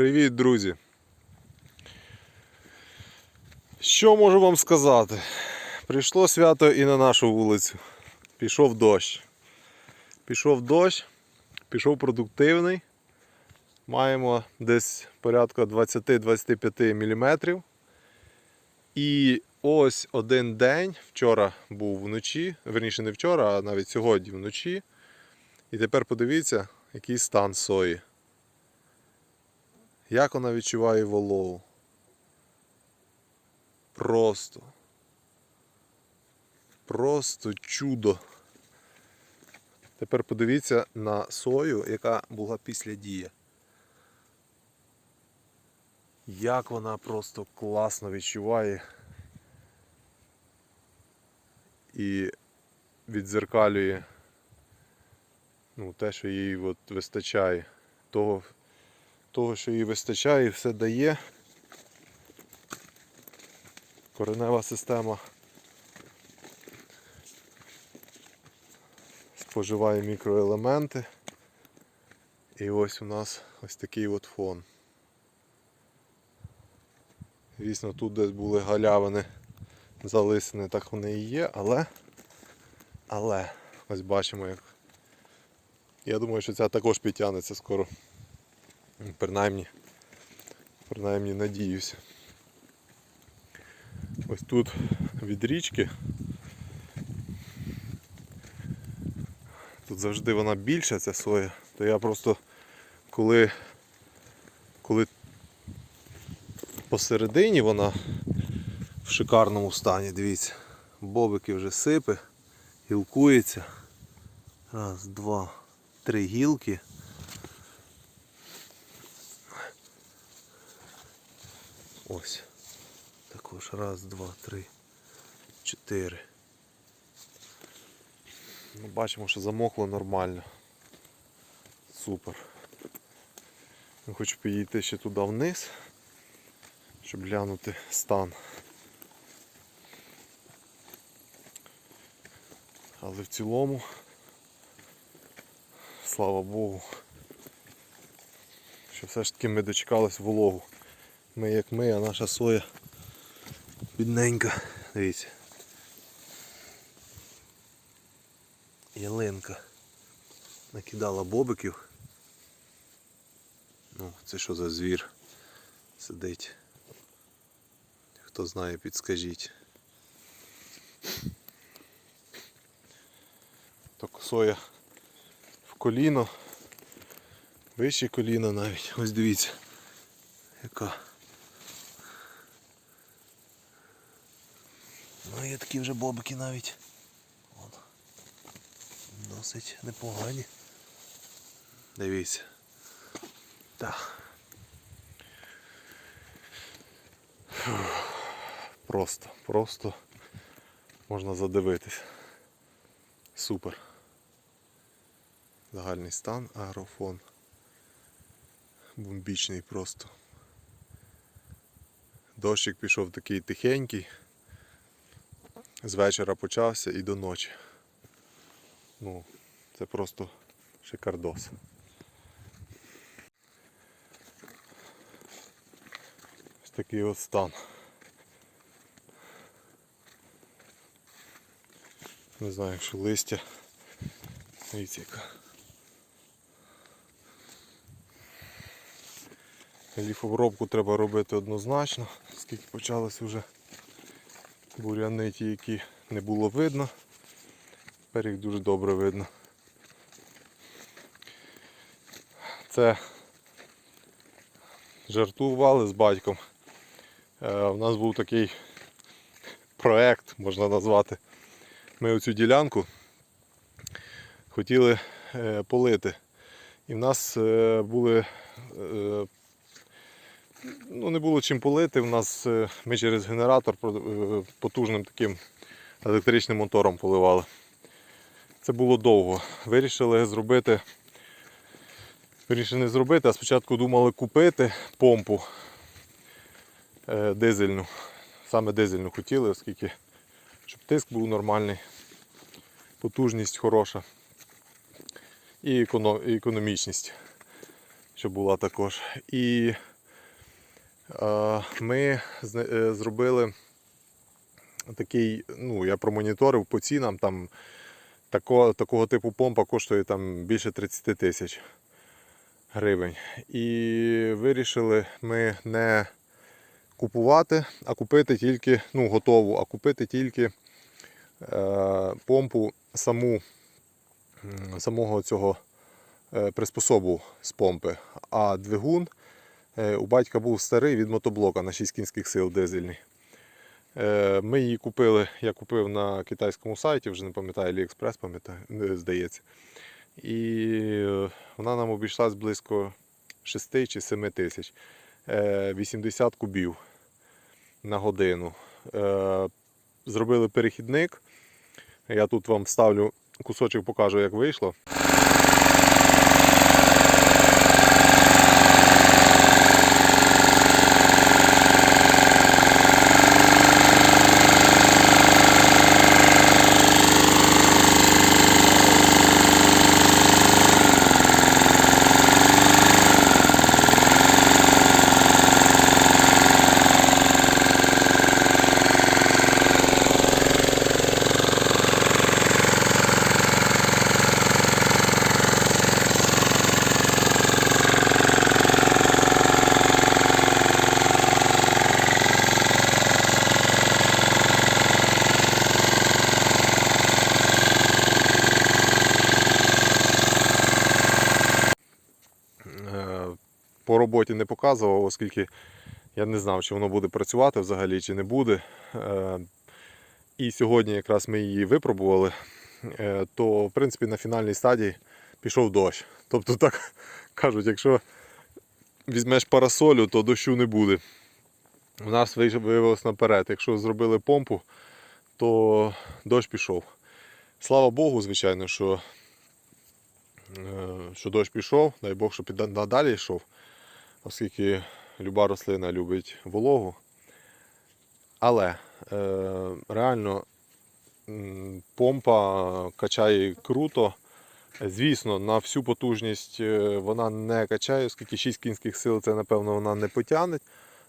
Привіт, друзі! Що можу вам сказати? Прийшло свято і на нашу вулицю. Пішов дощ. Пішов дощ, пішов продуктивний. Маємо десь порядка 20-25 мм. І ось один день, вчора був вночі, верніше не вчора, а навіть сьогодні вночі. І тепер подивіться, який стан сої. Як вона відчуває вологу. Просто. Просто чудо. Тепер подивіться на сою, яка була після дії. Як вона просто класно відчуває і відзеркалює ну, те, що їй от вистачає. Того, того, що їй вистачає, і все дає. Коренева система споживає мікроелементи. І ось у нас ось такий от фон. Звісно, тут десь були галявини залисини, так вони і є, але, але ось бачимо, як. Я думаю, що ця також підтягнеться скоро. Принаймні, принаймні надіюся. Ось тут від річки. Тут завжди вона більша, ця соя, то я просто коли, коли посередині вона в шикарному стані, дивіться, бобики вже сипе, гілкується. Раз, два, три гілки. Ось. Також раз, два, три, чотири. Ну, бачимо, що замокло нормально. Супер. Я хочу підійти ще туди вниз, щоб глянути стан. Але в цілому, слава Богу, що все ж таки ми дочекались вологу. Ми як ми, а наша соя бідненька. Дивіться. Ялинка накидала бобиків. Ну, це що за звір сидить? Хто знає, підскажіть. Так соя в коліно. Вище коліно навіть. Ось дивіться. Яка. Ну є такі вже бобики навіть. Вон. Досить непогані. Дивіться. Так. Фух. Просто, просто можна задивитись. Супер. Загальний стан, аерофон. Бомбічний просто. Дощик пішов такий тихенький. З вечора почався і до ночі. Ну, це просто шикардос. Ось такий от стан. Не знаю, якщо листя. Дивіться яка. Ліфобробку треба робити однозначно, оскільки почалися вже буряни ті, які не було видно. Тепер їх дуже добре видно. Це жартували з батьком. Е, У нас був такий проект, можна назвати. Ми оцю ділянку хотіли е, полити. І в нас е, були е, ну, не було чим полити. У нас е, ми через генератор е, потужним таким електричним мотором поливали. Це було довго. Вирішили зробити. Вирішили не зробити, а спочатку думали купити помпу е, дизельну. Саме дизельну хотіли, оскільки щоб тиск був нормальний, потужність хороша і економ- економічність. щоб була також. І ми е, зробили такий, ну, я промоніторив по цінам, там такого, такого типу помпа коштує там більше 30 тисяч гривень. І вирішили ми не купувати, а купити тільки, ну, готову, а купити тільки е, помпу саму, самого цього е, приспособу з помпи. А двигун у батька був старий від мотоблока на 6 кінських сил дизельний. Е, Ми її купили, я купив на китайському сайті, вже не пам'ятаю, AliExpress, пам'ятаю, здається. І е, вона нам обійшлась близько 6 чи 7 тисяч. Е, 80 кубів на годину. Е, Зробили перехідник. Я тут вам вставлю кусочок, покажу, як вийшло. По роботі не показував, оскільки я не знав, чи воно буде працювати взагалі, чи не буде. Е, І сьогодні якраз ми її випробували, е, то в принципі на фінальній стадії пішов дощ. Тобто так кажуть, якщо візьмеш парасолю, то дощу не буде. У нас виявилось наперед. Якщо зробили помпу, то дощ пішов. Слава Богу, звичайно, що е, що дощ пішов, дай Бог, щоб і надалі йшов, оскільки люба рослина любить вологу. Але е, реально помпа качає круто. Звісно, на всю потужність е, вона не качає, оскільки 6 кінських сил це, напевно, вона не потягне.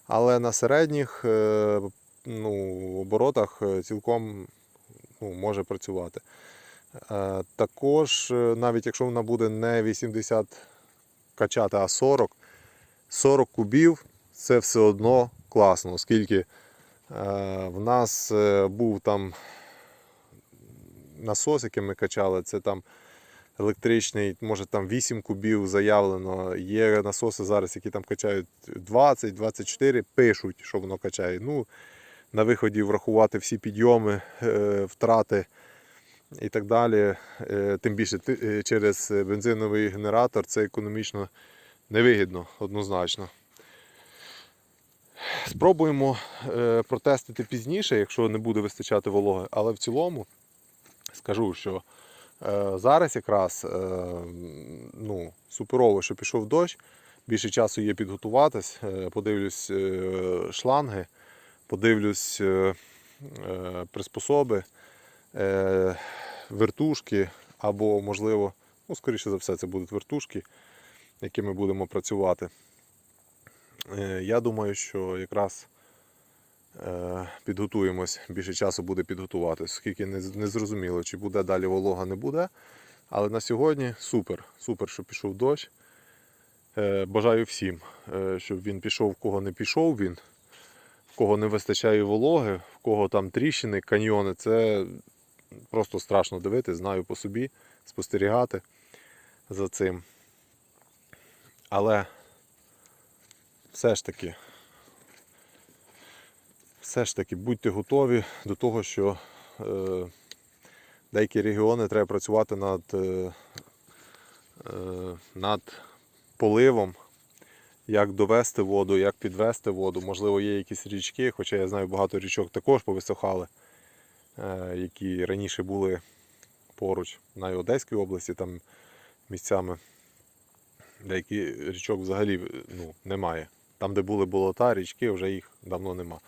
Але на середніх е, ну, оборотах цілком ну, може працювати. Також, навіть якщо вона буде не 80 качати, а 40, 40 кубів це все одно класно, оскільки е, в нас е, був там насос, який ми качали, це там електричний, може там 8 кубів заявлено. Є насоси зараз, які там качають 20-24, пишуть, що воно качає. Ну, на виході врахувати всі підйоми, е, втрати і так далі. Тим більше через бензиновий генератор це економічно невигідно, однозначно. Спробуємо е, протестити пізніше, якщо не буде вистачати вологи, але в цілому скажу, що е, зараз якраз е, ну, суперово, що пішов дощ, більше часу є підготуватись, подивлюсь шланги, подивлюсь приспособи, вертушки або, можливо, ну, скоріше за все, це будуть вертушки, якими будемо працювати. Е, Я думаю, що якраз е, підготуємось, більше часу буде підготуватись, оскільки не, зрозуміло, чи буде далі волога, не буде. Але на сьогодні супер, супер, що пішов дощ. Е, Бажаю всім, щоб він пішов, в кого не пішов він, в кого не вистачає вологи, в кого там тріщини, каньйони. Це просто страшно дивитися, знаю по собі, спостерігати за цим. Але все ж таки, все ж таки будьте готові до того, що е, деякі регіони треба працювати над, е, е, над поливом, як довести воду, як підвести воду. Можливо, є якісь річки, хоча я знаю, багато річок також повисохали, е, які раніше були поруч на Одеській області, там місцями. Деякі річок взагалі ну, немає. Там, де були болота, річки, вже їх давно нема.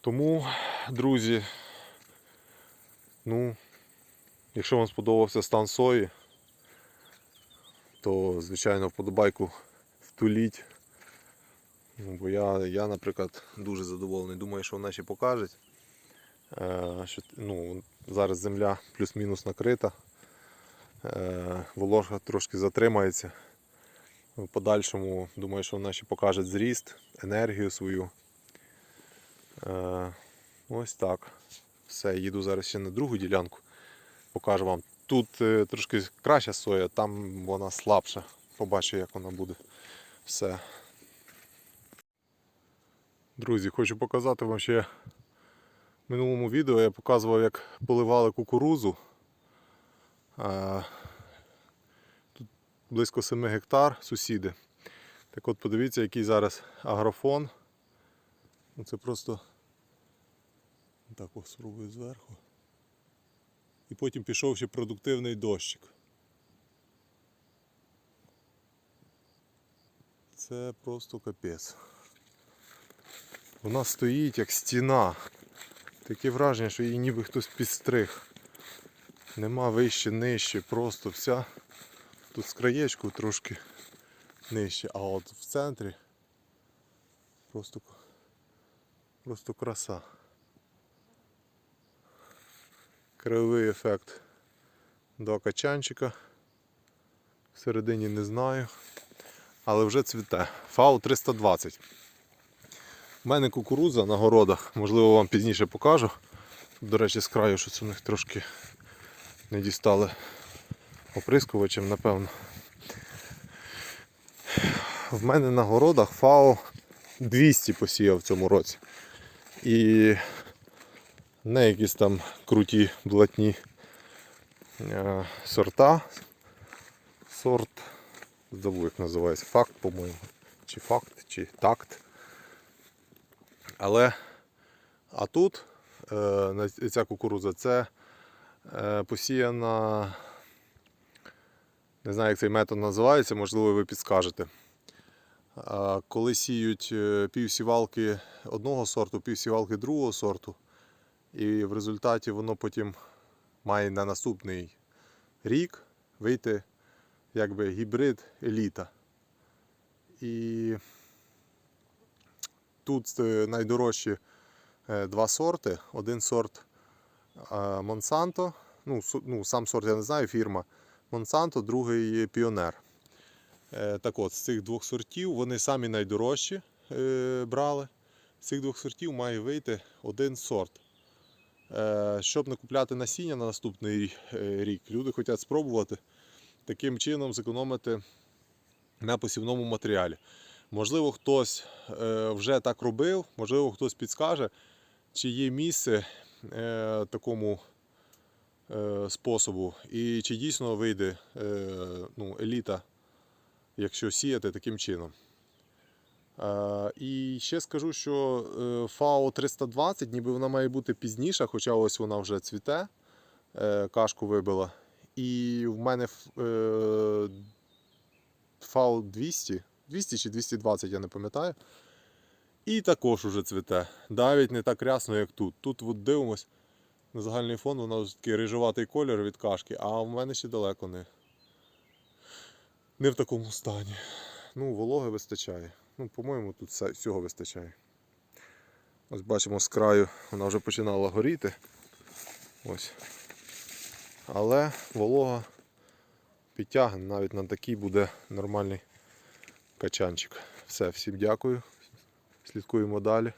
Тому, друзі, ну, якщо вам сподобався стан сої, то звичайно вподобайку втуліть. Ну, бо я, я, наприклад, дуже задоволений. Думаю, що вона ще покажуть. Е, що, ну, зараз земля плюс-мінус накрита. Е, волога трошки затримається. В подальшому думаю, що вона ще покаже зріст, енергію свою. Е, ось так. Все, їду зараз ще на другу ділянку. Покажу вам. Тут е, трошки краща соя, там вона слабша. Побачу, як вона буде. Все. Друзі, хочу показати вам ще в минулому відео я показував, як поливали кукурузу. Близько 7 гектар сусіди. Так от подивіться, який зараз агрофон. Ну, Це просто так ось спробую зверху. І потім пішов ще продуктивний дощик. Це просто капець. Вона стоїть як стіна. Таке враження, що її ніби хтось підстриг. Нема вище, нижче, просто вся. Тут з краєчку трошки нижче, а от в центрі просто, просто краса. Краєвий ефект до качанчика. Всередині не знаю. Але вже цвіте. Фау 320. У мене кукурудза на городах, можливо вам пізніше покажу. До речі, з краю щось у них трошки не дістали оприскувачем, напевно. В мене на городах ФАО 200 посіяв цьому році. І не якісь там круті блатні е, сорта. Сорт, забув як називається, факт, по-моєму. Чи факт, чи такт. Але а тут е, ця кукурудза це е, посіяна. Не знаю, як цей метод називається, можливо, ви підскажете. Коли сіють е, півсівалки одного сорту, півсівалки другого сорту, і в результаті воно потім має на наступний рік вийти якби гібрид еліта. І тут е, найдорожчі е, два сорти. Один сорт Монсанто. Ну, ну, сам сорт я не знаю, фірма Монсанто, другий Піонер. Е, Так от, з цих двох сортів вони самі найдорожчі е, брали. З цих двох сортів має вийти один сорт. Е, Щоб не купляти насіння на наступний рік, люди хочуть спробувати таким чином зекономити на посівному матеріалі. Можливо, хтось вже так робив, можливо, хтось підскаже, чи є місце такому способу, і чи дійсно вийде е, ну, еліта, якщо сіяти таким чином. Е, і ще скажу, що е, ФАО 320, ніби вона має бути пізніша, хоча ось вона вже цвіте, е, кашку вибила. І в мене е, ФАО 200, 200 чи 220, я не пам'ятаю. І також уже цвіте. Навіть не так рясно, як тут. Тут от дивимось на загальний фон, вона такий рижуватий колір від кашки, а в мене ще далеко не, не в такому стані. Ну, вологи вистачає. Ну, по-моєму, тут всього вистачає. Ось бачимо з краю, вона вже починала горіти. Ось. Але волога підтягне, навіть на такий буде нормальний качанчик. Все, всім дякую. Слідкуємо далі.